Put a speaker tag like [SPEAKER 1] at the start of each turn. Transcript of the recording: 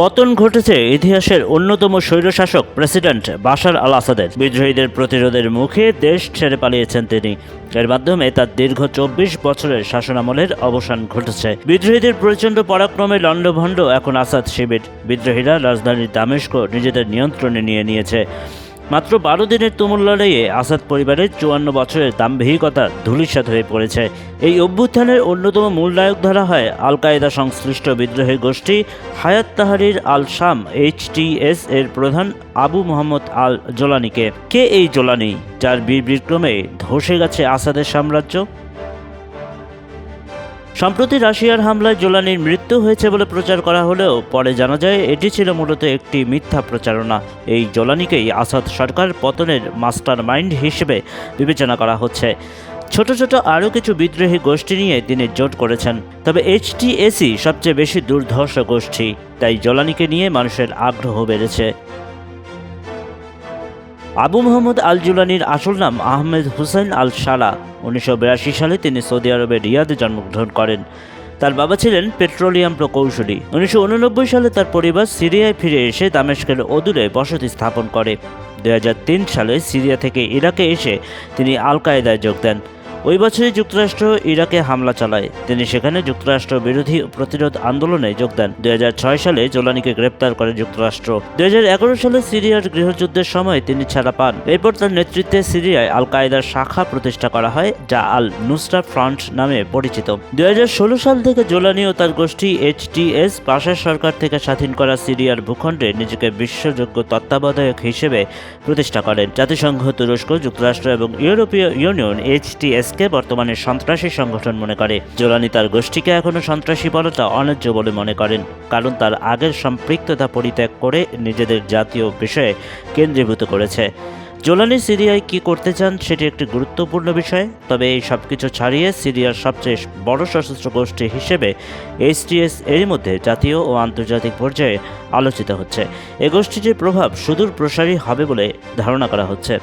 [SPEAKER 1] পতন ঘটেছে ইতিহাসের অন্যতম স্বৈরশাসক প্রেসিডেন্ট বাশার আল আসাদের। বিদ্রোহীদের প্রতিরোধের মুখে দেশ ছেড়ে পালিয়েছেন তিনি। এর মাধ্যমে তার দীর্ঘ চব্বিশ বছরের শাসনামলের অবসান ঘটেছে। বিদ্রোহীদের প্রচণ্ড পরাক্রমে লণ্ডভণ্ড এখন আসাদ শিবির। বিদ্রোহীরা রাজধানী দামেস্ক নিজেদের নিয়ন্ত্রণে নিয়ে নিয়েছে। মাত্র বারো দিনের তুমুল লড়াইয়ে আসাদ পরিবারের চুয়ান্ন বছরের দাম্ভিকতা ধূলিসাত হয়ে পড়েছে। এই অভ্যুত্থানের অন্যতম মূল নায়ক ধরা হয় আল কায়েদা সংশ্লিষ্ট বিদ্রোহী গোষ্ঠী হায়াত তাহারির আল শাম এইচটিএস এর প্রধান আবু মোহাম্মদ আল জোলানিকে কে এই জোলানি? যার বীর বিক্রমে ধসে গেছে আসাদের সাম্রাজ্য? সম্প্রতি রাশিয়ার হামলায় জোলানির মৃত্যু হয়েছে বলে প্রচার করা হলেও পরে জানা যায় এটি ছিল মূলত একটি মিথ্যা প্রচারণা। এই জোলানিকেই আসাদ সরকার পতনের মাস্টার মাইন্ড হিসেবে বিবেচনা করা হচ্ছে। ছোট ছোট আরও কিছু বিদ্রোহী গোষ্ঠী নিয়ে তিনি জোট করেছেন। তবে এইচটিএসি সবচেয়ে বেশি দুর্ধর্ষ গোষ্ঠী, তাই জোলানিকে নিয়ে মানুষের আগ্রহ বেড়েছে। আবু মোহাম্মদ আল জুলানির আসল নাম আহমেদ হুসাইন আল সালা উনিশশো সালে তিনি সৌদি আরবের রিয়াদে জন্মগ্রহণ করেন। তার বাবা ছিলেন পেট্রোলিয়াম প্রকৌশলী। উনিশশো উননব্বই সালে তার পরিবার সিরিয়ায় ফিরে এসে দামেস্কের অদূরে বসতি স্থাপন করে। দু হাজার তিন সালে সিরিয়া থেকে ইরাকে এসে তিনি আল কায়দায় যোগ দেন। ওই বছরই যুক্তরাষ্ট্র ইরাকে হামলা চালায়। তিনি সেখানে যুক্তরাষ্ট্র বিরোধী প্রতিরোধ আন্দোলনে যোগ দেন। দুই হাজার ছয় সালে জোলানিকে গ্রেপ্তার করে যুক্তরাষ্ট্র। দুই হাজার এগারো সালে সিরিয়ার গৃহযুদ্ধের সময় তিনি ছাড়া পান। এরপর তার নেতৃত্বে সিরিয়ায় আল কায়েদার শাখা প্রতিষ্ঠা করা হয়, যা আল নুসরা ফ্রন্ট নামে পরিচিত। দুই হাজার ষোলো সাল থেকে জোলানি ও তার গোষ্ঠী এইচটিএস পাশের সরকার থেকে স্বাধীন করা সিরিয়ার ভূখণ্ডে নিজেকে বিশ্বযোগ্য তত্ত্বাবধায়ক হিসেবে প্রতিষ্ঠা করেন। জাতিসংঘ, তুরস্ক, যুক্তরাষ্ট্র এবং ইউরোপীয় ইউনিয়ন এইচটিএস কে বর্তমানে সন্ত্রাসী সংগঠন মনে করে। জোলানি তার গোষ্ঠীকে এখনও সন্ত্রাসী বলতা অন্যায্য বলে মনে করেন, কারণ তার আগের সম্পৃক্ততা পরিত্যাগ করে নিজেদের জাতীয় বিষয়ে কেন্দ্রীভূত করেছে। জোলানি সিরিয়ায় কি করতে চান সেটি একটি গুরুত্বপূর্ণ বিষয়, তবে এই সব কিছু ছাড়িয়ে সিরিয়ার সবচেয়ে বড় সশস্ত্র গোষ্ঠী হিসেবে এইচটিএস এরই মধ্যে জাতীয় ও আন্তর্জাতিক পর্যায়ে আলোচিত হচ্ছে। এ গোষ্ঠীটির প্রভাব সুদূর প্রসারী হবে বলে ধারণা করা হচ্ছে।